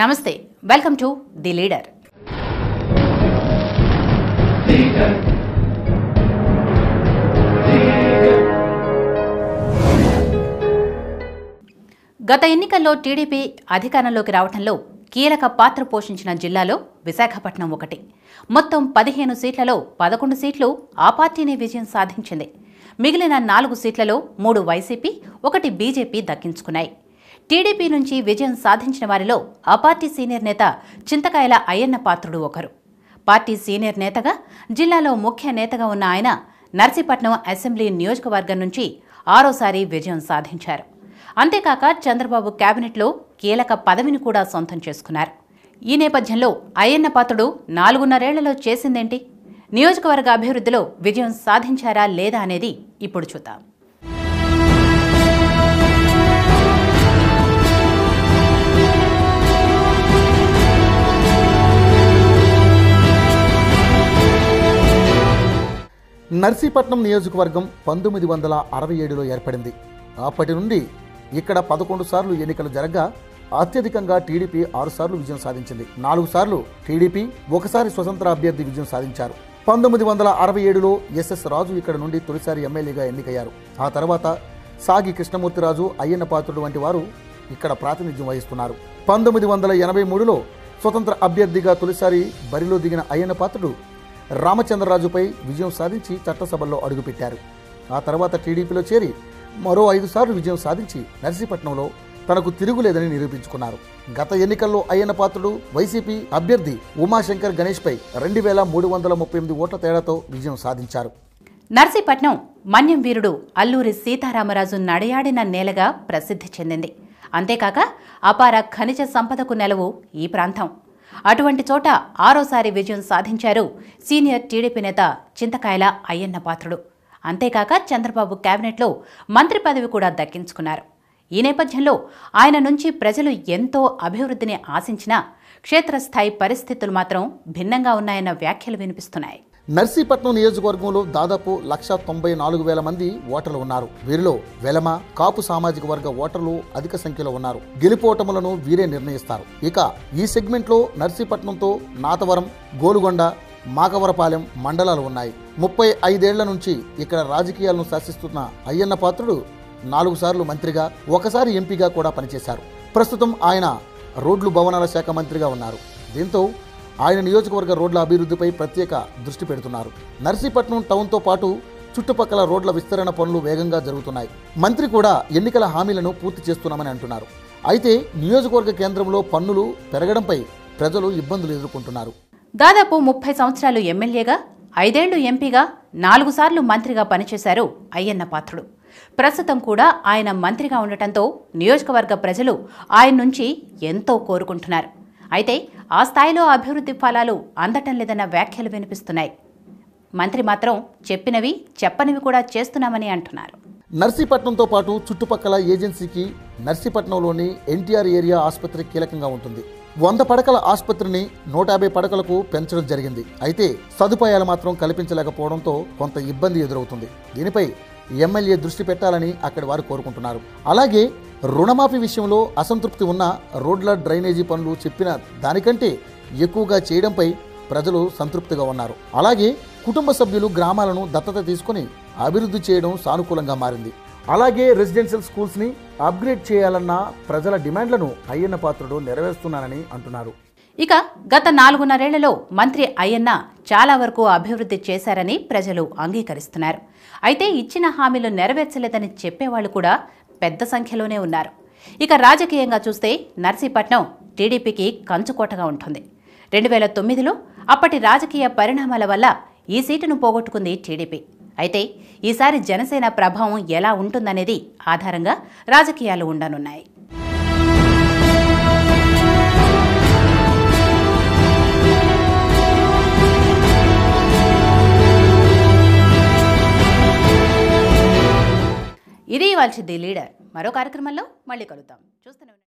నమస్తే welcome to the leader. గత ఎన్నికల్లో టీడీపీ అధికారంలోకి రావడంలో కీలక పాత్ర పోషించిన జిల్లాలో విశాఖపట్నం ఒకటి. మొత్తం పదిహేను సీట్లలో పదకొండు సీట్లు ఆ పార్టీనే విజయం సాధించింది. మిగిలిన నాలుగు సీట్లలో మూడు వైసీపీ ఒకటి బీజేపీ దక్కించుకున్నాయి. టీడీపీ నుంచి విజయం సాధించిన వారిలో ఆ పార్టీ సీనియర్ నేత చింతకాయల అయ్యన్న పాత్రుడు ఒకరు. పార్టీ సీనియర్ నేతగా జిల్లాలో ముఖ్య నేతగా ఉన్న ఆయన నర్సీపట్నం అసెంబ్లీ నియోజకవర్గం నుంచి ఆరోసారి విజయం సాధించారు. అంతేకాక చంద్రబాబు కేబినెట్లో కీలక పదవిని కూడా సొంతం చేసుకున్నారు. ఈ నేపథ్యంలో అయ్యన్న పాత్రుడు నాలుగున్నరేళ్ళలో చేసిందేంటి? నియోజకవర్గ అభివృద్ధిలో విజయం సాధించారా లేదా అనేది ఇప్పుడు చూద్దాం. నర్సీపట్నం నియోజకవర్గం పంతొమ్మిది వందల అరవై ఏడులో ఏర్పడింది. అప్పటి నుండి ఇక్కడ పదకొండు సార్లు ఎన్నికలు జరగగా అత్యధికంగా టీడీపీ ఆరు సార్లు విజయం సాధించింది. నాలుగు సార్లు టీడీపీ ఒకసారి స్వతంత్ర అభ్యర్థి విజయం సాధించారు. పంతొమ్మిది వందల అరవై ఏడులో ఎస్ఎస్ రాజు ఇక్కడ నుండి తొలిసారి ఎమ్మెల్యేగా ఎన్నికయ్యారు. ఆ తర్వాత సాగి కృష్ణమూర్తిరాజు అయ్యన్న పాత్రుడు వంటి వారు ఇక్కడ ప్రాతినిధ్యం వహిస్తున్నారు. పంతొమ్మిది వందల ఎనభై మూడులో స్వతంత్ర అభ్యర్థిగా తొలిసారి బరిలో దిగిన అయ్యన్న పాత్రుడు రామచంద్రరాజుపై విజయం సాధించి చట్టసభల్లో అడుగుపెట్టారు. ఆ తర్వాత టీడీపీలో చేరి మరో ఐదు సార్లు విజయం సాధించి నర్సీపట్నంలో తనకు తిరుగులేదని నిరూపించుకున్నారు. గత ఎన్నికల్లో అయ్యన్న పాత్రుడు వైసీపీ అభ్యర్థి ఉమాశంకర్ గణేష్పై రెండు వేల మూడు వందల ముప్పై ఎనిమిది ఓట్ల తేడాతో విజయం సాధించారు. నర్సీపట్నం మన్యం వీరుడు అల్లూరి సీతారామరాజు నడయాడిన నేలగా ప్రసిద్ధి చెందింది. అంతేకాక అపార ఖనిజ సంపదకు నెలవు ఈ ప్రాంతం. అటువంటి చోట ఆరోసారి విజయం సాధించారు సీనియర్ టీడీపీ నేత చింతకాయల అయ్యన్న పాత్రుడు. అంతేకాక చంద్రబాబు కేబినెట్లో మంత్రి పదవి కూడా దక్కించుకున్నారు. ఈ నేపథ్యంలో ఆయన నుంచి ప్రజలు ఎంతో అభివృద్ధిని ఆశించినా క్షేత్రస్థాయి పరిస్థితులు మాత్రం భిన్నంగా ఉన్నాయన్న వ్యాఖ్యలు వినిపిస్తున్నాయి. నర్సీపట్నం నియోజకవర్గంలో దాదాపు లక్ష తొంభై నాలుగు వేల మంది ఓటర్లు ఉన్నారు. వీరిలో వెలమ కాపు సామాజిక వర్గ ఓటర్లు అధిక సంఖ్యలో ఉన్నారు. గెలుపోటములను వీరే నిర్ణయిస్తారు. ఇక ఈ సెగ్మెంట్లో నర్సీపట్నంతో నాతవరం గోలుగొండ మాకవరపాలెం మండలాలు ఉన్నాయి. ముప్పై ఐదేళ్ళ నుంచి ఇక్కడ రాజకీయాలను శాసిస్తున్న అయ్యన్న పాత్రుడు నాలుగు సార్లు మంత్రిగా ఒకసారి ఎంపీగా కూడా పనిచేశారు. ప్రస్తుతం ఆయన రోడ్లు భవనాల శాఖ మంత్రిగా ఉన్నారు. దీంతో ఆయన నియోజకవర్గ రోడ్ల అభివృద్ధిపై ప్రత్యేక దృష్టి పెడుతున్నారు. నర్సీపట్నం టౌన్తో పాటు చుట్టుపక్కల రోడ్ల విస్తరణ పనులు వేగంగా జరుగుతున్నాయి. మంత్రి కూడా ఎన్నికల హామీలను పూర్తి చేస్తున్నామని అంటున్నారు. అయితే నియోజకవర్గ కేంద్రంలో పన్నులు పెరగడంపై ప్రజలు ఇబ్బందులు ఎదుర్కొంటున్నారు. దాదాపు ముప్పై సంవత్సరాలు ఎమ్మెల్యేగా ఐదేళ్ళు ఎంపీగా నాలుగు సార్లు మంత్రిగా పనిచేశారు అయ్యన్న పాత్రుడు. ప్రస్తుతం కూడా ఆయన మంత్రిగా ఉండటంతో నియోజకవర్గ ప్రజలు ఆయన నుంచి ఎంతో కోరుకుంటున్నారు. అయితే ఆ స్థాయిలో అభివృద్ధి ఫలాలు అందటం లేదన్న వ్యాఖ్యలు వినిపిస్తున్నాయి. మంత్రి మాత్రం చెప్పినవి చెప్పనివి కూడా చేస్తున్నామని అంటున్నారు. నర్సీపట్నంతో పాటు చుట్టుపక్కల ఏజెన్సీకి నర్సీపట్నంలోని ఎన్టీఆర్ ఏరియా ఆసుపత్రి కీలకంగా ఉంటుంది. వంద పడకల ఆసుపత్రిని నూట యాభై పడకలకు పెంచడం జరిగింది. అయితే సదుపాయాలు మాత్రం కల్పించలేకపోవడంతో కొంత ఇబ్బంది ఎదురవుతుంది. దీనిపై ఎమ్మెల్యే దృష్టి పెట్టాలని అక్కడి వారు కోరుకుంటున్నారు. అలాగే రుణమాఫీ విషయంలో అసంతృప్తి ఉన్న రోడ్ల డ్రైనేజీ పనులు చెప్పిన దానికంటే ఎక్కువగా చేయడంపై ప్రజలు సంతృప్తిగా ఉన్నారు. అలాగే కుటుంబ సభ్యులు గ్రామాలను దత్తత తీసుకుని అభివృద్ధి చేయడం సానుకూలంగా మారింది. అలాగే రెసిడెన్షియల్ స్కూల్స్ని అప్గ్రేడ్ చేయాలన్న ప్రజల డిమాండ్లను అయ్యన్న పాత్రుడు నెరవేరుస్తున్నానని అంటున్నారు. ఇక గత నాలుగున్నరేళ్ళలో మంత్రి అయ్యన్న చాలా వరకు అభివృద్ధి చేశారని ప్రజలు అంగీకరిస్తున్నారు. అయితే ఇచ్చిన హామీలు నెరవేర్చలేదని చెప్పేవాళ్ళు కూడా పెద్ద సంఖ్యలోనే ఉన్నారు. ఇక రాజకీయంగా చూస్తే నర్సీపట్నం టీడీపీకి కంచుకోటగా ఉంటుంది. రెండు వేల తొమ్మిదిలో అప్పటి రాజకీయ పరిణామాల వల్ల ఈ సీటును పోగొట్టుకుంది టీడీపీ. అయితే ఈసారి జనసేన ప్రభావం ఎలా ఉంటుందనేది ఆధారంగా రాజకీయాలు ఉండనున్నాయి. ఇది ఇవాల్సింది లీడర్. మరో కార్యక్రమంలో మళ్ళీ కలుద్దాం. చూస్తూనే